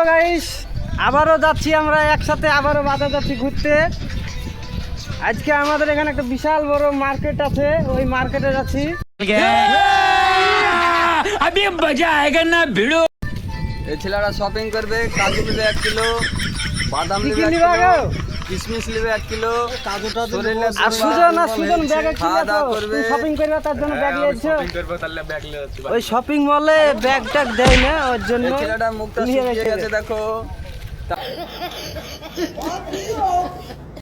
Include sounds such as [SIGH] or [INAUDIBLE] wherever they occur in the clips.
Hello guys আবারও যাচ্ছি আমরা একসাথে আবারও বাজার যাচ্ছি ঘুরতে। আজকে আমাদের এখানে একটা বিশাল বড় মার্কেট আছে ওই মার্কেটে যাচ্ছি। না এই ছেলেরা শপিং করবে কাজু এক কিলো বাদাম নিবে কিশমিশ নেবে এক কিলো। কাজুটা আর সুজন আর সুজন ব্যাগে কি খাওয়া দাওয়া করবে। শপিং করবে তার জন্য ব্যাগ নিয়েছো? ওই শপিং মলে ব্যাগ ট্যাগ দেয় না ওর জন্য ছেলেটা মুখটা শুকিয়ে গেছে। দেখো।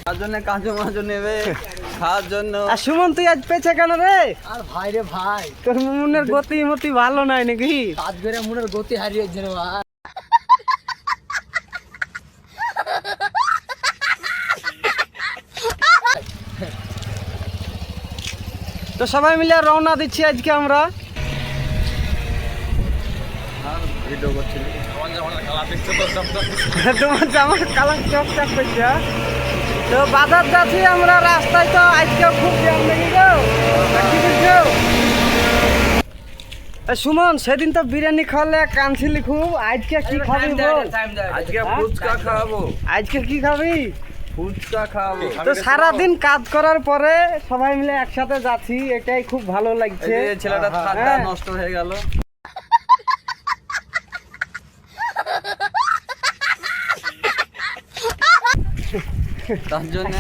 তার জন্য কাজু মাজু নেবে খাওয়ার জন্য। আর সুমন তুই আজ পেছে কেন রে? আর ভাই রে ভাই। তোর মনের গতি মতি ভালো নাই নাকি? কাজ করে মনের গতি হারিয়েছে রে ভাই। তো সবাই মিলে রওনা দিচ্ছি আজকে আমরা। [LAUGHS] তোমার জামার কালার চকচক করছে হ্যাঁ? তো বাজার যাচ্ছি আমরা রাস্তায় তো আজকে খুব জ্যাম লেগে এ, সুমন সেদিন তো বিরিয়ানি খাওয়ালে কানছিলি খুব আজকে কি খাবি বল? আজকে ফুচকা খাওয়াবো আজকে কি খাবি? ফুচকা খাওয়াবো তো সারাদিন কাজ করার পরে সবাই মিলে একসাথে যাচ্ছি এটাই খুব ভালো লাগছে। ছেলেটা ঠান্ডা হ্যাঁ। নষ্ট হয়ে গেল।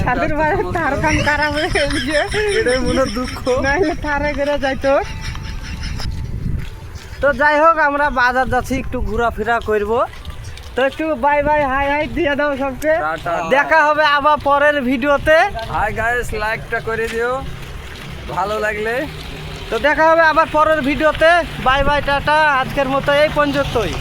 তাদের তার কাম খারাপ হয়ে গেছে। এটাই মনে দুঃখ। নাইলে তারে করে যাইতো। তো যাই হোক আমরা বাজার যাচ্ছি একটু ঘোরাফেরা করব। তো একটু বাই বাই হাই হাই দিয়ে দাও সবকে। দেখা হবে আবার পরের ভিডিওতে। হাই গাইস লাইকটা করে দিও। ভালো লাগলে। তো দেখা হবে আবার পরের ভিডিওতে। বাই বাই টাটা আজকের মতো এই পর্যন্তই।